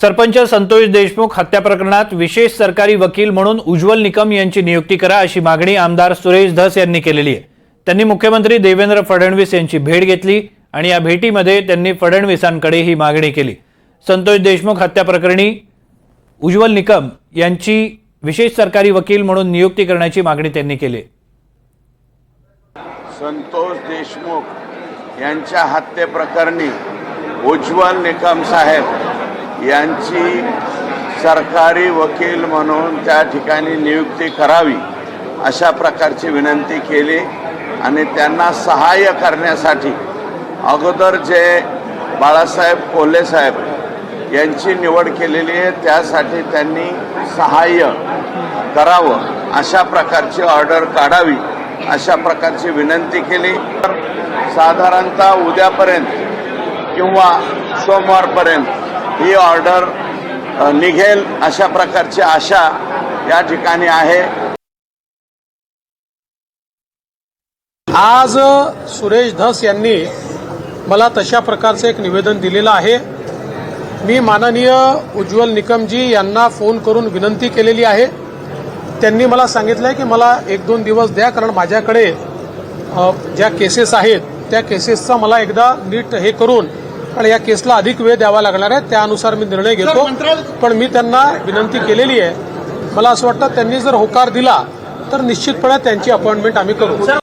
सरपंच संतोष देशमुख हत्या प्रकरणात विशेष सरकारी वकील म्हणून उज्ज्वल निकम यांची नियुक्ती करा अशी मागणी आमदार सुरेश धस यांनी केलेली आहे. त्यांनी मुख्यमंत्री देवेंद्र फडणवीस यांची भेट घेतली आणि या भेटीमध्ये त्यांनी फडणवीसांकडे ही मागणी केली. संतोष देशमुख हत्या प्रकरणी उज्ज्वल निकम यांची विशेष सरकारी वकील म्हणून नियुक्ती करण्याची मागणी त्यांनी केली संतोष देशमुख यांच्या हत्येप्रकरणी उज्ज्वल निकम साहेब यांची सरकारी वकील म्हणून त्या ठिकाणी नियुक्ती करावी अशा प्रकारची विनंती केली आणि त्यांना सहाय्य करण्यासाठी अगोदर जे बाळासाहेब कोल्हे साहेब यांची निवड केलेली आहे त्यासाठी त्यांनी सहाय्य करावं अशा प्रकारची ऑर्डर काढावी अशा प्रकारची विनंती केली. साधारणतः उद्यापर्यंत किंवा सोमवारपर्यंत ही ऑर्डर निघेल अशा प्रकारची आशा या ठिकाणी आहे. आज सुरेश धस यांनी मला तशा प्रकारचं एक निवेदन दिलेलं आहे. मी माननीय उज्ज्वल निकमजी यांना फोन करून विनंती केलेली आहे. त्यांनी मला सांगितलं आहे की मला एक दोन दिवस द्या कारण माझ्याकडे ज्या केसेस आहेत त्या केसेसचा मला एकदा नीट हे करून आणि या केसला अधिक वेळ द्यावा लागणार आहे. त्यानुसार मी निर्णय घेतो. पण मी त्यांना विनंती केलेली आहे. मला असं वाटतं त्यांनी जर होकार दिला तर निश्चितपणे त्यांची अपॉइंटमेंट आम्ही करू.